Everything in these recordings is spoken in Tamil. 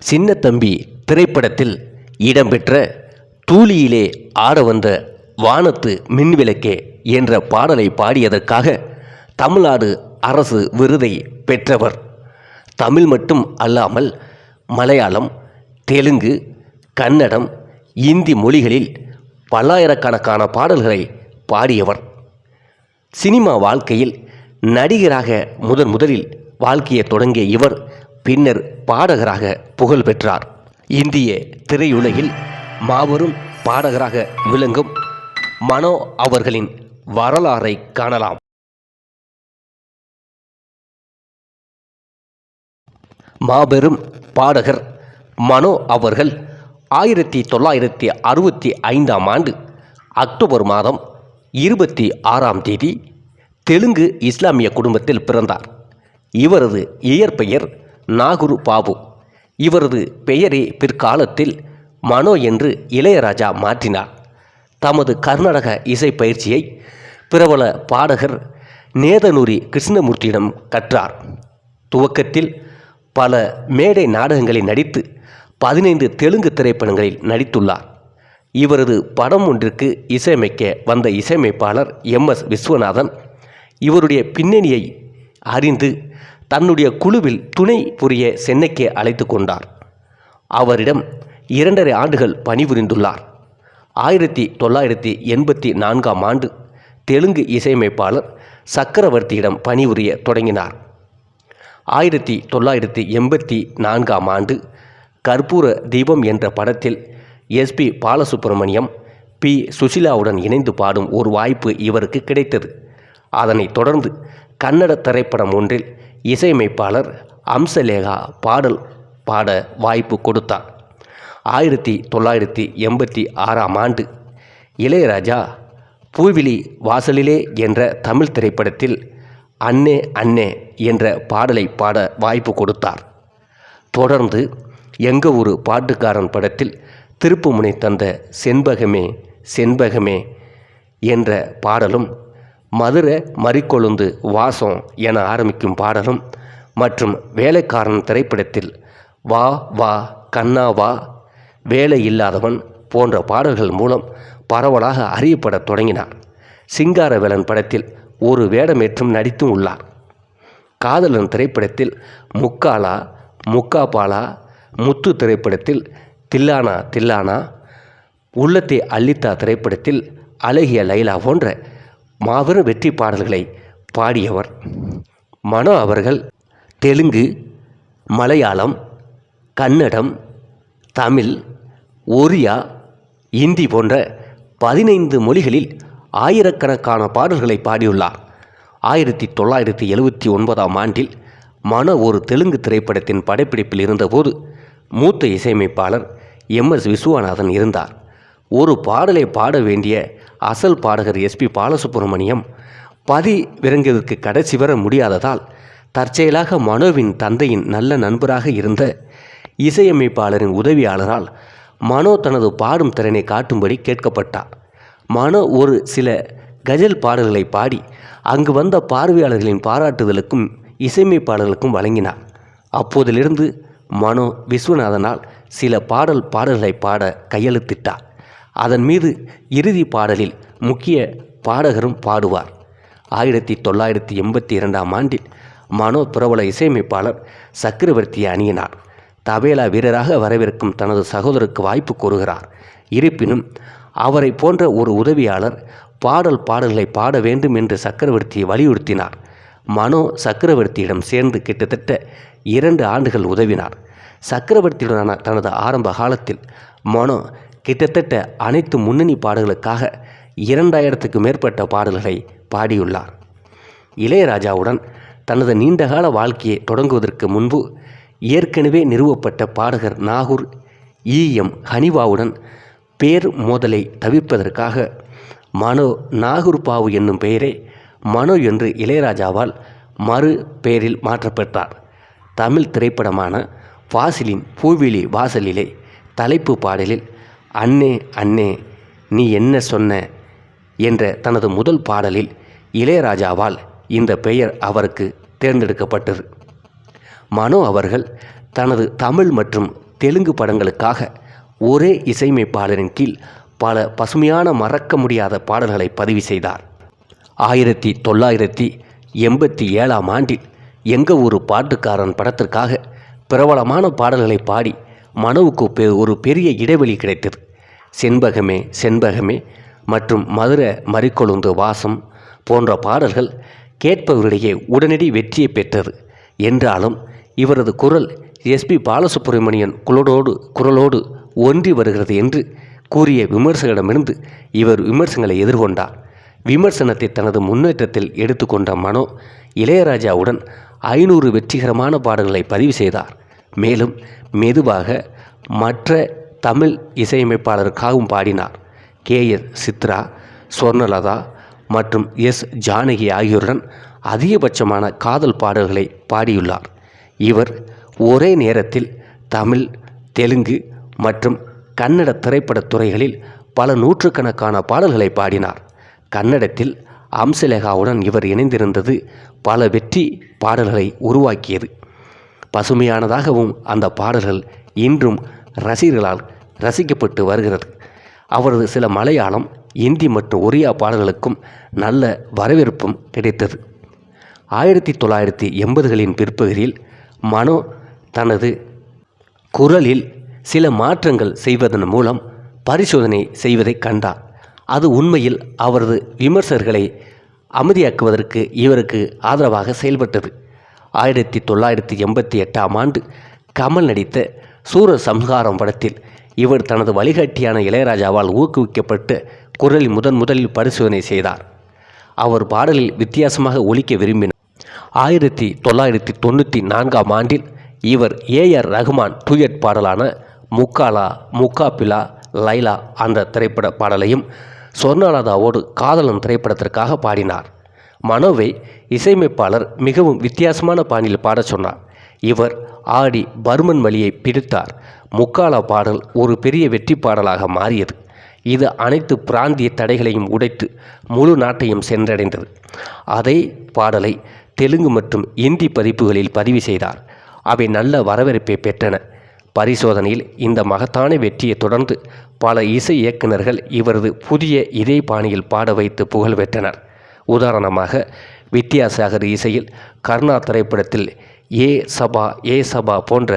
சின்ன தம்பி திரைப்படத்தில் இடம்பெற்ற தூளியிலே ஆட வந்த வானத்து மின்விளக்கே என்ற பாடலை பாடியதற்காக தமிழ்நாடு அரசு விருதை பெற்றவர். தமிழ் மட்டும் அல்லாமல் மலையாளம் தெலுங்கு கன்னடம் இந்தி மொழிகளில் பல்லாயிரக்கணக்கான பாடல்களை பாடியவர். சினிமா வாழ்க்கையில் நடிகராக முதன் முதலில் வாழ்க்கையை தொடங்கிய இவர் பின்னர் பாடகராக புகழ் பெற்றார். இந்திய திரையுலகில் மாபெரும் பாடகராக விளங்கும் மனோ அவர்களின் வரலாறை காணலாம். மாபெரும் பாடகர் மனோ அவர்கள் ஆயிரத்தி தொள்ளாயிரத்தி அறுபத்தி ஐந்தாம் ஆண்டு அக்டோபர் மாதம் இருபத்தி ஆறாம் தேதி தெலுங்கு இஸ்லாமிய குடும்பத்தில் பிறந்தார். இவரது இயற்பெயர் நாகுரு பாபு. இவரது பெயரை பிற்காலத்தில் மனோ என்று இளையராஜா மாற்றினார். தமது கர்நாடக இசை பயிற்சியை பிரபல பாடகர் நேதனூரி கிருஷ்ணமூர்த்தியிடம் கற்றார். துவக்கத்தில் பல மேடை நாடகங்களில் நடித்து பதினைந்து தெலுங்கு திரைப்படங்களில் நடித்துள்ளார். இவரது படம் ஒன்றிற்கு இசையமைக்க வந்த இசையமைப்பாளர் எம் எஸ் விஸ்வநாதன் இவருடைய பின்னணியை அறிந்து தன்னுடைய குழுவில் துணை புரிய சென்னைக்கு அழைத்து கொண்டார். அவரிடம் இரண்டரை ஆண்டுகள் பணிபுரிந்துள்ளார். ஆயிரத்தி தொள்ளாயிரத்தி எண்பத்தி நான்காம் ஆண்டு தெலுங்கு இசையமைப்பாளர் சக்கரவர்த்தியிடம் பணிபுரிய தொடங்கினார். ஆயிரத்தி தொள்ளாயிரத்தி எண்பத்தி நான்காம் ஆண்டு கற்பூர தீபம் என்ற படத்தில் எஸ்பி பாலசுப்ரமணியம் பி. சுசிலாவுடன் இணைந்து பாடும் ஒரு வாய்ப்பு இவருக்கு கிடைத்தது. அதனைத் தொடர்ந்து கன்னட திரைப்படம் ஒன்றில் இசையமைப்பாளர் அம்சலேகா பாடல் பாட வாய்ப்பு கொடுத்தார். ஆயிரத்தி தொள்ளாயிரத்தி எண்பத்தி ஆறாம் ஆண்டு இளையராஜா பூவிழி வாசலிலே என்ற தமிழ் திரைப்படத்தில் அன்னே அன்னே என்ற பாடலை பாட வாய்ப்பு கொடுத்தார். தொடர்ந்து எங்க ஒரு பாட்டுக்காரன் படத்தில் திருப்புமுனை தந்த செண்பகமே செண்பகமே என்ற பாடலும் மதுரை மறிக்கொழுந்து வாசம் என ஆரம்பிக்கும் பாடலும் மற்றும் வேலைக்காரன் திரைப்படத்தில் வா வா கண்ணா வா வேலை இல்லாதவன் போன்ற பாடல்கள் மூலம் பரவலாக அறியப்படத் தொடங்கினார். சிங்காரவேலன் படத்தில் ஒரு வேடமேற்றும் நடித்தும் உள்ளார். காதலன் திரைப்படத்தில் முக்காலா முக்காபாலா முத்து திரைப்படத்தில் தில்லானா தில்லானா உள்ளத்தை அள்ளித்தா திரைப்படத்தில் அழகிய லைலா போன்ற மாபெரும் வெற்றி பாடல்களை பாடியவர் மனோ அவர்கள். தெலுங்கு மலையாளம் கன்னடம் தமிழ் ஒரியா இந்தி போன்ற பதினைந்து மொழிகளில் ஆயிரக்கணக்கான பாடல்களை பாடியுள்ளார். ஆயிரத்தி தொள்ளாயிரத்தி எழுவத்தி ஒன்பதாம் ஆண்டில் மன ஒரு தெலுங்கு திரைப்படத்தின் படப்பிடிப்பில் இருந்தபோது மூத்த இசையமைப்பாளர் எம் எஸ் விஸ்வநாதன் இருந்தார். ஒரு பாடலை பாட வேண்டிய அசல் பாடகர் எஸ்பி பாலசுப்ரமணியம் பதி விறங்கியதற்கு கடைசி வர முடியாததால் தற்செயலாக மனோவின் தந்தையின் நல்ல நண்பராக இருந்த இசையமைப்பாளரின் உதவியாளரால் மனோ தனது பாடும் திறனை காட்டும்படி கேட்கப்பட்டார். மனோ ஒரு சில கஜல் பாடல்களை பாடி அங்கு வந்த பார்வையாளர்களின் பாராட்டுதலுக்கும் இசையமைப்பாளர்களுக்கும் வழங்கினார். அப்போதிலிருந்து மனோ விஸ்வநாதனால் சில பாடல் பாடல்களை பாட கையெழுத்திட்டார். அதன் மீது இறுதி பாடலில் முக்கிய பாடகரும் பாடுவார். ஆயிரத்தி தொள்ளாயிரத்தி எண்பத்தி இரண்டாம் ஆண்டில் மனோ பிரபல இசையமைப்பாளர் சக்கரவர்த்தியை அணியினார். தபேலா வீரராக வரவிருக்கும் தனது சகோதரருக்கு வாய்ப்பு கோருகிறார். இருப்பினும் அவரை போன்ற ஒரு உதவியாளர் பாடல் பாடல்களை பாட வேண்டும் என்று சக்கரவர்த்தியை வலியுறுத்தினார். மனோ சக்கரவர்த்தியிடம் சேர்ந்து கிட்டத்தட்ட இரண்டு ஆண்டுகள் உதவினார். சக்கரவர்த்தியுடனான தனது ஆரம்ப காலத்தில் மனோ கிட்டத்தட்ட அனைத்து முன்னணி பாடல்களுக்காக இரண்டாயிரத்துக்கு மேற்பட்ட பாடல்களை பாடியுள்ளார். இளையராஜாவுடன் தனது நீண்டகால வாழ்க்கையை தொடங்குவதற்கு முன்பு ஏற்கனவே நிறுவப்பட்ட பாடகர் நாகூர் இ. எம். ஹனிவாவுடன் பேர் மோதலை தவிர்ப்பதற்காக மனோ நாகூர் பாவு என்னும் பெயரை மனோ என்று இளையராஜாவால் மறு பெயரில் மாற்றப்பட்டார். தமிழ் திரைப்படமான வாசிலின் பூவிழி வாசலிலே தலைப்பு பாடலில் அண்ணே அண்ணே நீ என்ன சொன்ன? என்ற தனது முதல் பாடலில் இளையராஜாவால் இந்த பெயர் அவருக்கு தேர்ந்தெடுக்கப்பட்டது. மனோ அவர்கள் தனது தமிழ் மற்றும் தெலுங்கு படங்களுக்காக ஒரே இசையமைப்பாளரின் கீழ் பல பசுமையான மறக்க முடியாத பாடல்களை பதிவு செய்தார். ஆயிரத்தி தொள்ளாயிரத்தி எண்பத்தி ஏழாம் ஆண்டில் எங்க ஒரு பாட்டுக்காரன் படத்திற்காக பிரபலமான பாடல்களை பாடி மனோவுக்கு பெ- ஒரு பெரிய இடைவெளி கிடைத்தது. செண்பகமே செண்பகமே மற்றும் மதுர மறிக்கொழுந்து வாசம் போன்ற பாடல்கள் கேட்பவரிடையே உடனடி வெற்றியை பெற்றது. என்றாலும் இவரது குரல் எஸ்பி பாலசுப்ரமணியன் குரலோடு குரலோடு ஒன்றி வருகிறது என்று கூறிய விமர்சகரிடமிருந்து இவர் விமர்சனங்களை எதிர்கொண்டார். விமர்சனத்தை தனது முன்னேற்றத்தில் எடுத்துக்கொண்ட மனோ இளையராஜாவுடன் ஐநூறு வெற்றிகரமான பாடல்களை பதிவு செய்தார். மேலும் மெதுவாக மற்ற தமிழ் இசையமைப்பாளருக்காகவும் பாடினார். கே. எஸ். சித்ரா ஸ்வர்ணலதா மற்றும் எஸ். ஜானகி ஆகியோருடன் அதிகபட்சமான காதல் பாடல்களை பாடியுள்ளார். இவர் ஒரே நேரத்தில் தமிழ் தெலுங்கு மற்றும் கன்னட திரைப்படத் துறைகளில் பல நூற்றுக்கணக்கான பாடல்களை பாடினார். கன்னடத்தில் அம்சலேகாவுடன் இவர் இணைந்திருந்தது பல வெற்றி பாடல்களை உருவாக்கியது. பசுமையானதாகவும் அந்த பாடல்கள் இன்றும் ரசிகர்களால் ரசிக்கப்பட்டு வருகிறது. அவரது சில மலையாளம் இந்தி மற்றும் ஒரியா பாடல்களுக்கும் நல்ல வரவேற்பும் கிடைத்தது. ஆயிரத்தி தொள்ளாயிரத்தி எண்பதுகளின் பிற்பகுதியில் மனோ தனது குரலில் சில மாற்றங்கள் செய்வதன் மூலம் பரிசோதனை செய்வதை கண்டார். அது உண்மையில் அவரது விமர்சகர்களை அமைதியாக்குவதற்கு இவருக்கு ஆதரவாக செயல்பட்டது. ஆயிரத்தி தொள்ளாயிரத்தி எண்பத்தி எட்டாம் ஆண்டு கமல் நடித்த சூர சம்ஹாரம் படத்தில் இவர் தனது வழிகாட்டியான இளையராஜாவால் ஊக்குவிக்கப்பட்டு குரலில் முதன் முதலில் பரிசோதனை செய்தார். அவர் பாடலில் வித்தியாசமாக ஒலிக்க விரும்பினார். ஆயிரத்தி தொள்ளாயிரத்தி தொண்ணூற்றி நான்காம் ஆண்டில் இவர் ஏஆர் ரஹ்மான் டூயட் பாடலான முக்காலா முக்காபிலா லைலா அந்த திரைப்பட பாடலையும் சொர்ணாலதாவோடு காதலன் திரைப்படத்திற்காக பாடினார். மனோவை இசையமைப்பாளர் மிகவும் வித்தியாசமான பாணியில் பாடச் சொன்னார். இவர் ஆடி பர்மன் வழியை பிடித்தார். முக்கால பாடல் ஒரு பெரிய வெற்றி பாடலாக மாறியது. இது அனைத்து பிராந்திய தடைகளையும் உடைத்து முழு நாட்டையும் சென்றடைந்தது. அதே பாடலை தெலுங்கு மற்றும் இந்தி பதிப்புகளில் பதிவு செய்தார். அவை நல்ல வரவேற்பை பெற்றன. பரிசோதனையில் இந்த மகத்தான வெற்றியை தொடர்ந்து பல இசை இயக்குநர்கள் இவரது புதிய இதே பாணியில் பாட வைத்து புகழ் பெற்றனர் உதாரணமாக வித்யாசாகர் இசையில் கர்ணா திரைப்படத்தில் ஏ சபா ஏ சபா போன்ற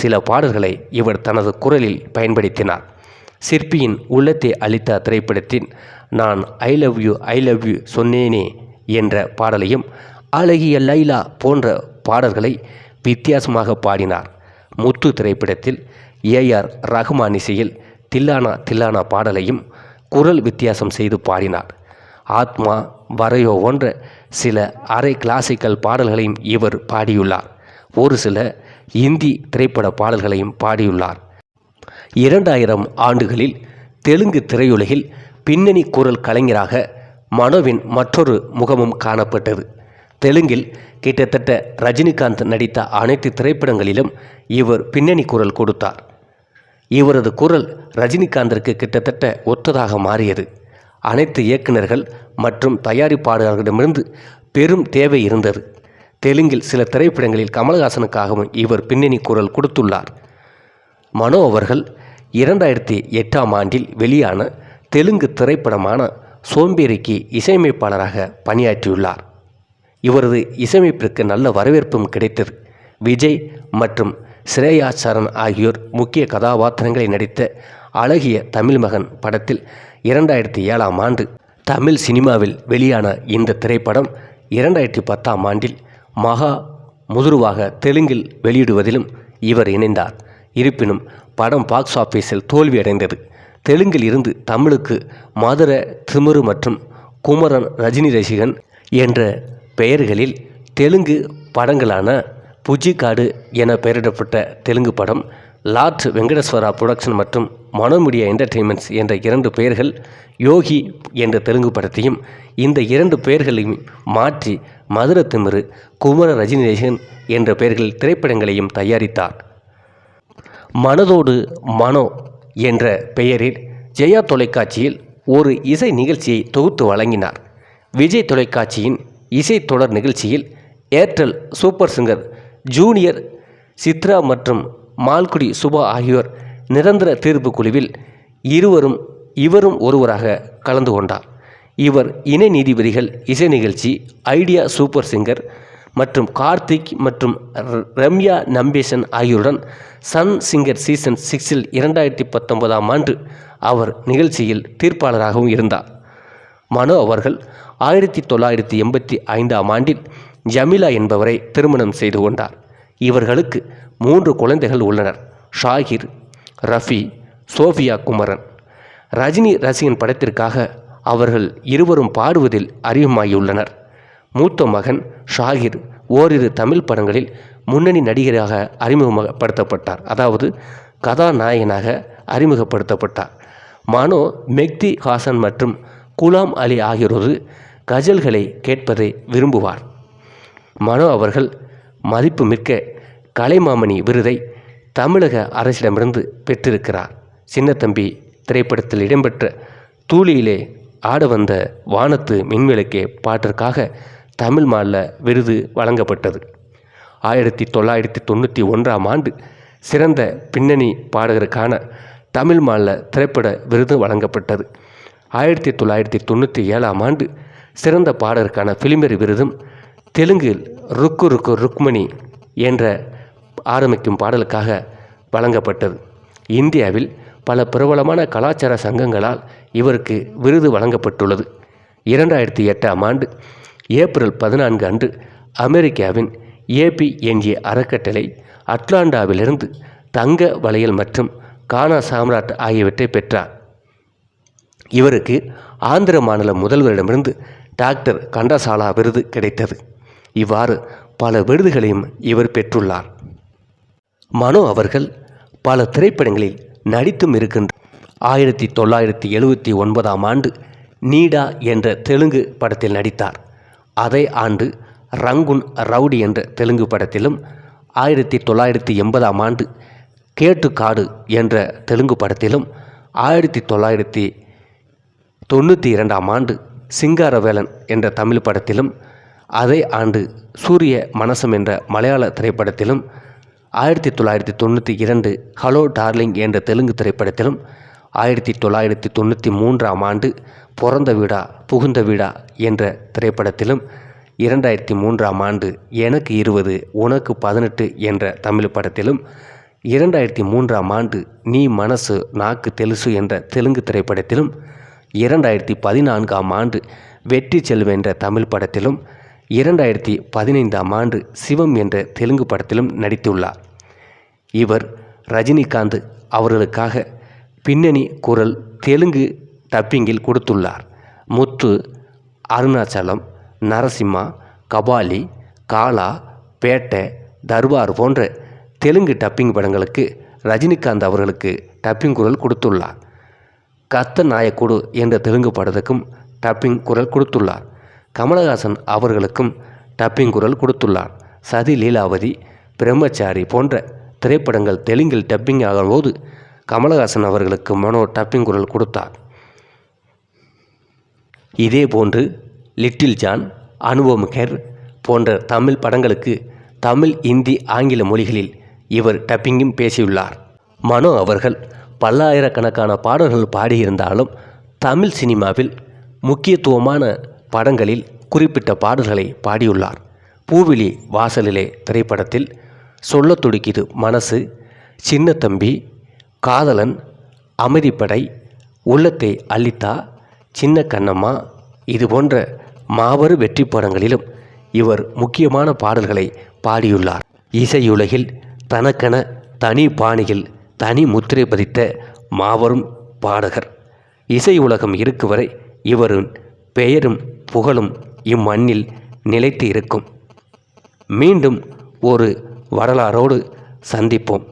சில பாடல்களை இவர் தனது குரலில் பயன்படுத்தினார். சிற்பியின் உள்ளத்தை அளித்த திரைப்படத்தின் நான் I love you I love you சொன்னேனே என்ற பாடலையும் அழகிய லைலா போன்ற பாடல்களை வித்தியாசமாக பாடினார். முத்து திரைப்படத்தில் ஏஆர் ரஹ்மான் இசையில் தில்லானா தில்லானா பாடலையும் குரல் வித்தியாசம் செய்து பாடினார். ஆத்மா வரையோ போன்ற சில அரை கிளாசிக்கல் பாடல்களையும் இவர் பாடியுள்ளார். ஒரு சில இந்தி திரைப்பட பாடல்களையும் பாடியுள்ளார். இரண்டாயிரம் ஆண்டுகளில் தெலுங்கு திரையுலகில் பின்னணி குரல் கலைஞராக மனோவின் மற்றொரு முகமும் காணப்பட்டது. தெலுங்கில் கிட்டத்தட்ட ரஜினிகாந்த் நடித்த அனைத்து திரைப்படங்களிலும் இவர் பின்னணி குரல் கொடுத்தார். இவரது குரல் ரஜினிகாந்திற்கு கிட்டத்தட்ட ஒத்ததாக மாறியது. அனைத்து இயக்குநர்கள் மற்றும் தயாரிப்பாளர்களிடமிருந்து பெரும் தேவை இருந்தது. தெலுங்கில் சில திரைப்படங்களில் கமல்ஹாசனுக்காகவும் இவர் பின்னணி குரல் கொடுத்துள்ளார். மனோ அவர்கள் இரண்டாயிரத்தி எட்டாம் ஆண்டில் வெளியான தெலுங்கு திரைப்படமான சோம்பேறிக்கு இசையமைப்பாளராக பணியாற்றியுள்ளார். இவரது இசையமைப்பிற்கு நல்ல வரவேற்பும் கிடைத்தது. விஜய் மற்றும் ஸ்ரேயா சரண் ஆகியோர் முக்கிய கதாபாத்திரங்களை நடித்த அழகிய தமிழ் மகன் படத்தில் இரண்டாயிரத்தி ஏழாம் ஆண்டு தமிழ் சினிமாவில் வெளியான இந்த திரைப்படம் இரண்டாயிரத்தி பத்தாம் ஆண்டில் மகா முதுருவாக தெலுங்கில் வெளியிடுவதிலும் இவர் இணைந்தார். இருப்பினும் படம் பாக்ஸ் ஆஃபீஸில் தோல்வியடைந்தது. தெலுங்கில் இருந்து தமிழுக்கு மதுர திமிரு மற்றும் குமரன் ரஜினி ரசிகன் என்ற பெயர்களில் தெலுங்கு படங்களான புஜிகாடு என பெயரிடப்பட்ட தெலுங்கு படம் லார்ட் வெங்கடேஸ்வரா புரொடக்ஷன் மற்றும் மனோமீடியா என்டர்டெயின்மெண்ட்ஸ் என்ற இரண்டு பெயர்கள் யோகி என்ற தெலுங்கு படத்தையும் இந்த இரண்டு பெயர்களையும் மாற்றி மதுர திமிரு குமர ரஜினி என்ற பெயர்களில் திரைப்படங்களையும் தயாரித்தார். மனதோடு மனோ என்ற பெயரில் ஜெயா தொலைக்காட்சியில் ஒரு இசை நிகழ்ச்சியை தொகுத்து வழங்கினார். விஜய் தொலைக்காட்சியின் இசை தொடர் நிகழ்ச்சியில் Airtel super singer junior Chitra மற்றும் மால்குடி சுபா ஆகியோர் நிரந்தர தீர்ப்பு குழுவில் இருவரும் இவரும் ஒருவராக கலந்து கொண்டார். இவர் இணை நீதிபதிகள் இசை நிகழ்ச்சி ஐடியா சூப்பர் சிங்கர் மற்றும் கார்த்திக் மற்றும் ர- ரம்யா நம்பேசன் ஆகியோருடன் சன் சிங்கர் சீசன் சிக்ஸில் இரண்டாயிரத்தி பத்தொன்பதாம் ஆண்டு அவர் நிகழ்ச்சியில் தீர்ப்பாளராகவும் இருந்தார். மனோ அவர்கள் ஆயிரத்தி தொள்ளாயிரத்தி எண்பத்தி ஐந்தாம் ஆண்டில் ஜமீலா என்பவரை திருமணம் செய்து கொண்டார். இவர்களுக்கு மூன்று குழந்தைகள் உள்ளனர். ஷாகிர் ரஃபி சோஃபியா குமரன். ரஜினி ரசிகன் படத்திற்காக அவர்கள் இருவரும் பாடுவதில் அறிமுகமாகியுள்ளனர். மூத்த மகன் ஷாகிர் ஓரிரு தமிழ் படங்களில் முன்னணி நடிகராக அறிமுகப்படுத்தப்பட்டார். அதாவது கதாநாயகனாக அறிமுகப்படுத்தப்பட்டார். மனோ மெக்தி ஹாசன் மற்றும் குலாம் அலி ஆகியோரது கஜல்களை கேட்பதை விரும்புவார். மனோ அவர்கள் மதிப்புமிக்க கலைமாமணி விருதை தமிழக அரசிடமிருந்து பெற்றிருக்கிறார். சின்னத்தம்பி திரைப்படத்தில் இடம்பெற்ற தூளியிலே ஆட வந்த வானத்து மின்விளக்கே பாட்டிற்காக தமிழ் மாநில விருது வழங்கப்பட்டது. ஆயிரத்தி தொள்ளாயிரத்தி தொண்ணூற்றி ஒன்றாம் ஆண்டு சிறந்த பின்னணி பாடகருக்கான தமிழ் மாநில திரைப்பட விருது வழங்கப்பட்டது. ஆயிரத்தி தொள்ளாயிரத்தி தொண்ணூற்றி ஏழாம் ஆண்டு சிறந்த பாடகருக்கான பிலிமரி விருதும் தெலுங்கில் ருக்கு ருக்கு ருக்மணி என்ற ஆரம்பிக்கும் பாடலுக்காக வழங்கப்பட்டது. இந்தியாவில் பல பிரபலமான கலாச்சார சங்கங்களால் இவருக்கு விருது வழங்கப்பட்டுள்ளது. இரண்டாயிரத்தி எட்டாம் ஆண்டு ஏப்ரல் பதினான்கு அன்று அமெரிக்காவின் ஏபிஎன்ஏ அறக்கட்டளை அட்லாண்டாவிலிருந்து தங்க வளையல் மற்றும் கானா சாம்ராட் ஆகியவற்றை பெற்றார். இவருக்கு ஆந்திர மாநில முதல்வரிடமிருந்து டாக்டர் கண்டசாலா விருது கிடைத்தது. இவ்வாறு பல விருதுகளையும் இவர் பெற்றுள்ளார். மனோ அவர்கள் பல திரைப்படங்களில் நடித்தும் இருக்கின்ற ஆயிரத்தி தொள்ளாயிரத்தி எழுபத்தி ஒன்பதாம் ஆண்டு நீடா என்ற தெலுங்கு படத்தில் நடித்தார். அதே ஆண்டு ரங்குன் ரவுடி என்ற தெலுங்கு படத்திலும் ஆயிரத்தி தொள்ளாயிரத்தி எண்பதாம் ஆண்டு கேட்டு காடு என்ற தெலுங்கு படத்திலும் ஆயிரத்தி தொள்ளாயிரத்தி தொண்ணூற்றி இரண்டாம் ஆண்டு சிங்காரவேலன் என்ற தமிழ் படத்திலும் அதே ஆண்டு சூரிய மனசம் என்ற மலையாள திரைப்படத்திலும் ஆயிரத்தி தொள்ளாயிரத்தி தொண்ணூற்றி இரண்டு ஹலோ டார்லிங் என்ற தெலுங்கு திரைப்படத்திலும் ஆயிரத்தி தொள்ளாயிரத்தி தொண்ணூற்றி மூன்றாம் ஆண்டு பிறந்த வீடா புகுந்த வீடா என்ற திரைப்படத்திலும் இரண்டாயிரத்தி மூன்றாம் ஆண்டு எனக்கு இருபது உனக்கு பதினெட்டு என்ற தமிழ் படத்திலும் இரண்டாயிரத்தி மூன்றாம் ஆண்டு நீ மனசு நாக்கு தெலுசு என்ற தெலுங்கு திரைப்படத்திலும் இரண்டாயிரத்தி பதினான்காம் ஆண்டு வெற்றி செல்வென்ற தமிழ் படத்திலும் இரண்டாயிரத்தி பதினைந்தாம் ஆண்டு சிவம் என்ற தெலுங்கு படத்திலும் நடித்துள்ளார். இவர் ரஜினிகாந்த் அவர்களுக்காக பின்னணி குரல் தெலுங்கு டப்பிங்கில் கொடுத்துள்ளார். முத்து அருணாச்சலம் நரசிம்மா கபாலி காலா பேட்டை தர்பார் போன்ற தெலுங்கு டப்பிங் படங்களுக்கு ரஜினிகாந்த் அவர்களுக்கு டப்பிங் குரல் கொடுத்துள்ளார். கத்த நாயக்குடு என்ற தெலுங்கு படத்துக்கும் டப்பிங் குரல் கொடுத்துள்ளார். கமலஹாசன் அவர்களுக்கும் டப்பிங் குரல் கொடுத்துள்ளார். சதி லீலாவதி பிரம்மச்சாரி போன்ற திரைப்படங்கள் தெலுங்கில் டப்பிங் ஆகும்போது கமலஹாசன் அவர்களுக்கு மனோ டப்பிங் குரல் கொடுத்தார். இதேபோன்று லிட்டில் ஜான் அனுபவம் கெர் போன்ற தமிழ் படங்களுக்கு தமிழ் இந்தி ஆங்கில மொழிகளில் இவர் டப்பிங்கும் பேசியுள்ளார். மனோ அவர்கள் பல்லாயிரக்கணக்கான பாடல்கள் பாடியிருந்தாலும் தமிழ் சினிமாவில் முக்கியத்துவமான படங்களில் குறிப்பிட்ட பாடல்களை பாடியுள்ளார். பூவிழி வாசலிலே திரைப்படத்தில் சொல்லத் துடிக்குது மனசு சின்ன தம்பி காதலன் அமைதிப்படை உள்ளத்தை அள்ளித்தா சின்ன கண்ணம்மா இது போன்ற மாபெரும் வெற்றி படங்களிலும் இவர் முக்கியமான பாடல்களை பாடியுள்ளார். இசையுலகில் தனக்கென தனி பாணியில் தனி முத்திரை பதித்த மாபெரும் பாடகர். இசை உலகம் இருக்கு வரை இவரின் பெயரும் புகழும் இம்மண்ணில் நிலைத்து இருக்கும். மீண்டும் ஒரு வரலாறோடு சந்திப்போம்.